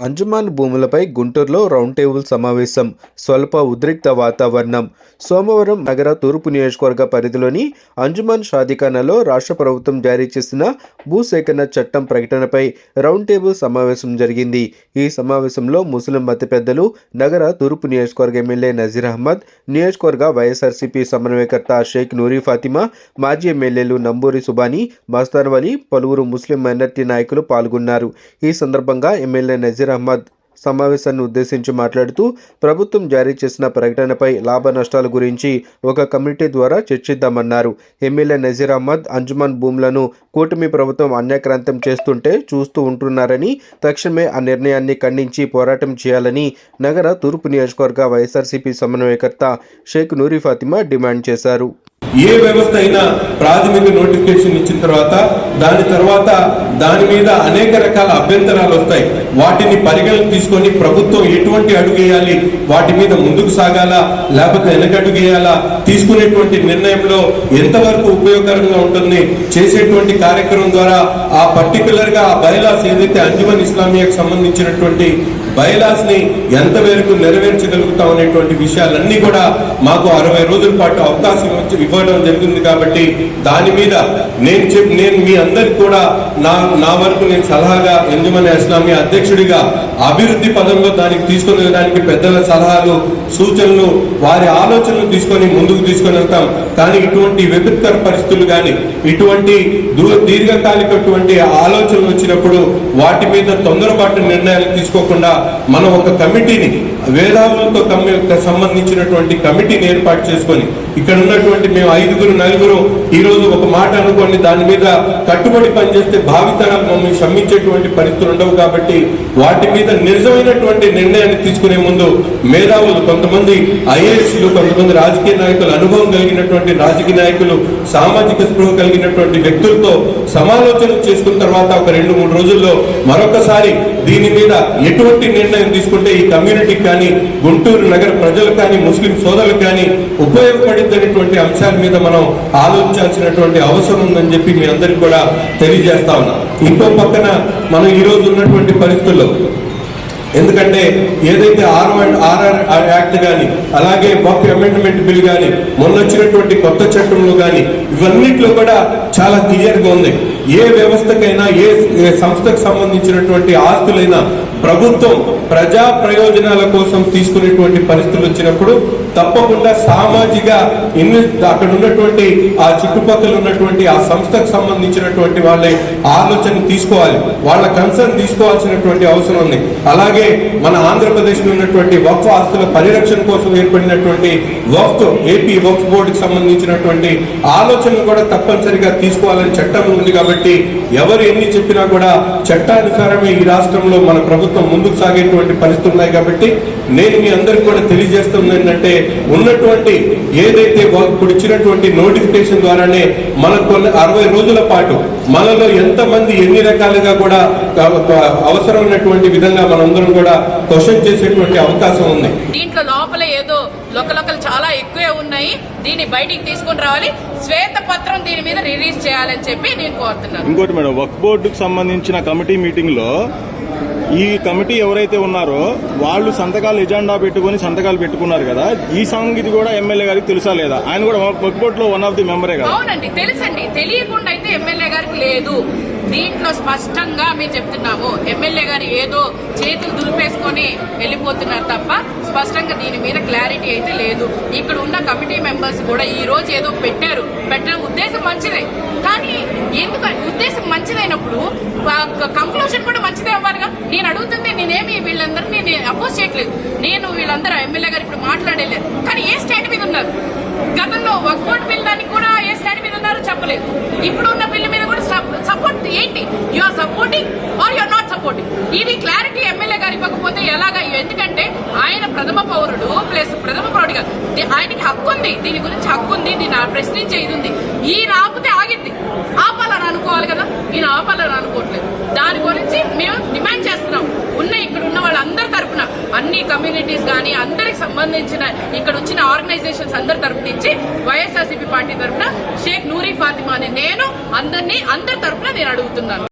అంజుమాన్ భూములపై గుంటూరులో round table సమావేశం. స్వల్ప ఉద్రిక్త వాతావరణం. సోమవారం నగర తూర్పు నియోజకవర్గ పరిధిలోని అంజుమాన్ షాదిఖానాలో రాష్ట్ర ప్రభుత్వం జారీ చేసిన భూసేకరణ చట్టం ప్రకటనపై రౌండ్ టేబుల్ సమావేశం జరిగింది. ఈ సమావేశంలో ముస్లిం మత పెద్దలు నగర తూర్పు నియోజకవర్గ ఎమ్మెల్యే నజీర్ అహ్మద్ నియోజకవర్గ వైఎస్ఆర్సీపీ సమన్వయకర్త షేక్ నూరి ఫాతిమా మాజీ ఎమ్మెల్యేలు నంబూరి సుబానీ మస్తాన్ వలి పలువురు ముస్లిం మైనార్టీ నాయకులు పాల్గొన్నారు. ఈ సందర్భంగా ఎమ్మెల్యే నజీర్ అహ్మద్ సమావేశాన్ని ఉద్దేశించి మాట్లాడుతూ ప్రభుత్వం జారీ చేసిన ప్రకటనపై లాభ నష్టాల గురించి ఒక కమిటీ ద్వారా చర్చిద్దామన్నారు. ఎమ్మెల్యే నజీర్ అహ్మద్ అంజుమాన్ భూములను కూటమి ప్రభుత్వం అన్యాక్రాంతం చేస్తుంటే చూస్తూ ఉంటున్నారని తక్షణమే ఆ నిర్ణయాన్ని ఖండించి పోరాటం చేయాలని నగర తూర్పు నియోజకవర్గ వైఎస్ఆర్సీపీ సమన్వయకర్త షేక్ నూరి ఫాతిమా డిమాండ్ చేశారు. ఏ వ్యవస్థ అయినా ప్రాథమిక నోటిఫికేషన్ ఇచ్చిన తర్వాత దాని తర్వాత దాని మీద అనేక రకాల అభ్యంతరాలు వస్తాయి. వాటిని పరిగణన తీసుకొని ప్రభుత్వం ఎటువంటి అడుగేయాలి వాటి మీద ముందుకు సాగాలా లేకపోతే వెనకడుగు వేయాలా తీసుకునేటువంటి నిర్ణయంలో ఎంతవరకు ఉపయోగకరంగా ఉంటుంది చేసేటువంటి కార్యక్రమం ద్వారా ఆ పర్టికులర్గా ఆ బైలాస్ ఏదైతే అంజుమన్ ఇస్లామియాకి సంబంధించినటువంటి బైలాస్ని ఎంత మేరకు నెరవేర్చగలుగుతాం అనేటువంటి విషయాలన్నీ కూడా మాకు అరవై రోజుల పాటు అవకాశం ఇవ్వడం జరిగింది కాబట్టి దాని మీద నేను చెప్ నేను మీ అందరికి కూడా నా నా వరకు నేను సలహాగా ఎంజుమన్ ఇస్లామియా అధ్యక్షుడిగా అభివృద్ధి పదంలో దానికి తీసుకుని వెళ్ళడానికి పెద్దల సలహాలు సూచనలు వారి ఆలోచనలు తీసుకొని ముందుకు తీసుకొని వెళ్తాం. కానీ ఇటువంటి విపత్కర పరిస్థితులు కానీ ఇటువంటి దూ- దీర్ఘకాలికటువంటి ఆలోచనలు వచ్చినప్పుడు వాటి మీద తొందరపాటు నిర్ణయాలు తీసుకోకుండా మనం ఒక కమిటీని వేదాలతో సంబంధించినటువంటి కమిటీని ఏర్పాటు చేసుకొని ఇక్కడ ఉన్నటువంటి మేము ఐదుగురు నలుగురు ఈరోజు ఒక మాట అనుకోండి దాని మీద కట్టుబడి పనిచేస్తే భావితరాలు మమ్మల్ని క్షమించేటువంటి పరిస్థితులు ఉండవు కాబట్టి వాటి మీద నిజమైనటువంటి నిర్ణయాన్ని తీసుకునే ముందు మేధావులు కొంతమంది ఐఏఎస్లు కొంతమంది రాజకీయ నాయకులు అనుభవం కలిగినటువంటి రాజకీయ నాయకులు సామాజిక స్పృహ కలిగినటువంటి వ్యక్తులతో సమాలోచన చేసుకున్న తర్వాత ఒక రెండు మూడు రోజుల్లో మరొకసారి దీని మీద ఎటువంటి నిర్ణయం తీసుకుంటే ఈ కమ్యూనిటీ కానీ గుంటూరు నగర ప్రజలకు కానీ ముస్లిం సోదరులు కానీ ఉపయోగపడిందనేటువంటి అంశాల మీద మనం ఆలోచించాల్సినటువంటి అవసరం ఉంది. అని చెప్పి మీ అందరికి కూడా తెలియజేస్తా ఉన్నా. ఇంకో పక్కన మనం ఈరోజు ఉన్నటువంటి పరిస్థితుల్లో ఎందుకంటే ఏదైతే ఆర్ ఆర్ఆర్ యాక్ట్ కానీ అలాగే వక్ అమెండ్మెంట్ బిల్ కానీ మొన్న వచ్చినటువంటి కొత్త చట్టంలో కానీ ఇవన్నిట్లో కూడా చాలా క్లియర్గా ఉంది. ఏ వ్యవస్థకైనా ఏ సంస్థకు సంబంధించినటువంటి ఆస్తులైనా ప్రభుత్వం ప్రజా ప్రయోజనాల కోసం తీసుకునేటువంటి పరిస్థితులు వచ్చినప్పుడు తప్పకుండా సామాజిక ఇన్ని అక్కడ ఉన్నటువంటి ఆ చుట్టుపక్కల ఉన్నటువంటి ఆ సంస్థకు సంబంధించినటువంటి వాళ్ళ ఆలోచన తీసుకోవాలి. వాళ్ళ కన్సర్న్ తీసుకోవాల్సినటువంటి అవసరం ఉంది. అలాగే మన ఆంధ్రప్రదేశ్లో ఉన్నటువంటి వక్ఫ్ ఆస్తుల పరిరక్షణ కోసం ఏర్పడినటువంటి వక్ఫ్ ఏపీ వక్ఫ్ బోర్డుకి సంబంధించినటువంటి ఆలోచనలు కూడా తప్పనిసరిగా తీసుకోవాలని చట్టం ఉంది కాబట్టి ఎవరు ఎన్ని చెప్పినా కూడా చట్టానుసారమే ఈ రాష్ట్రంలో మన ప్రభుత్వం ముందుకు సాగేటువంటి పరిస్థితులు ఉన్నాయి కాబట్టి నేను మీ అందరికి కూడా తెలియజేస్తుంది ఏంటంటే ఉన్నటువంటి ఏదైతే ఇప్పుడు ఇచ్చినటువంటి నోటిఫికేషన్ ద్వారానే మనకు కొన్ని అరవై రోజుల పాటు మనలో ఎంతమంది ఎన్ని రకాలుగా కూడా అవసరం ఉన్నటువంటి విధంగా మనందరం కూడా క్వశ్చన్ చేసేటువంటి అవకాశం ఉంది. దీంట్లో లోపల ఏదో లొకలొకలు చాలా ఎక్కువే ఉన్నాయి. దీన్ని బయటికి తీసుకొని రావాలి. శ్వేత పత్రం దీని మీద రిలీజ్ చేయాలని చెప్పి నేను కోరుతున్నాను. ఇంకోటి మేడం వక్ బోర్డుకు సంబంధించిన కమిటీ మీటింగ్లో ఈ కమిటీ ఎవరైతే ఉన్నారో వాళ్ళు సంతకాలు ఎజెండా పెట్టుకొని సంతకాలు పెట్టుకున్నారు కదా. ఈ సంగతి కూడా ఎమ్మెల్యే గారికి తెలుసా లేదా? ఆయన కూడా వక్ బోర్డ్లో వన్ ఆఫ్ ది మెంబరే కదా? అవునండి తెలుసండి. తెలియకుండా అయితే ఎమ్మెల్యే గారికి లేదు. దీంట్లో స్పష్టంగా మేము చెప్తున్నాము ఎమ్మెల్యే గారు ఏదో చేతులు దులిపేసుకొని వెళ్ళిపోతున్నారు తప్ప స్పష్టంగా దీని మీద క్లారిటీ అయితే లేదు. ఇక్కడ ఉన్న కమిటీ మెంబర్స్ కూడా ఈ రోజు ఏదో పెట్టారు. పెట్టిన ఉద్దేశం మంచిదే. కానీ ఎందుకు ఉద్దేశం మంచిదైనప్పుడు కంక్లూషన్ కూడా మంచిదే అవ్వాలిగా. నేను అడుగుతుంది నేనేమి వీళ్ళందరినీ నేను అపోజ్ చేయట్లేదు. నేను వీళ్ళందరూ ఎమ్మెల్యే గారు ఇప్పుడు మాట్లాడలేదు. కానీ ఏ స్టేట్ మీద ఉన్నారు? గతంలో వర్కౌట్ బిల్ దానికి కూడా ఏ స్టాండ్ మీద ఉన్నారో చెప్పలేదు. ఇప్పుడు ఉన్న బిల్ మీద కూడా సపోర్ట్ ఏంటి? You are supporting are you are support ఇది క్లారిటీ ఎమ్మెల్యే గారు ఇవ్వకపోతే ఎలాగా? ఎందుకంటే ఆయన ప్రథమ పౌరుడు ప్లస్ ప్రథమ పౌరుడిగా ఆయనకి హక్కు ఉంది. దీని గురించి హక్కు ఉంది. దీన్ని ప్రశ్నించే ఇది ఉంది. ఈ ఆపితే ఆగింది. ఆపాలని అనుకోవాలి కదా? ఈయన ఆపాలని అనుకోవట్లేదు. దాని గురించి మేము డిమాండ్ చేస్తున్నాం. ఉన్న ఇక్కడ ఉన్న వాళ్ళందరి తరపున అన్ని కమ్యూనిటీస్ కానీ అందరికి సంబంధించిన ఇక్కడ వచ్చిన ఆర్గనైజేషన్స్ అందరి తరఫు నుంచి వైఎస్ఆర్సీపీ పార్టీ తరపున షేక్ నూరి ఫాతిమా అనే నేను అందరినీ అందరి తరపున నేను అడుగుతున్నాను.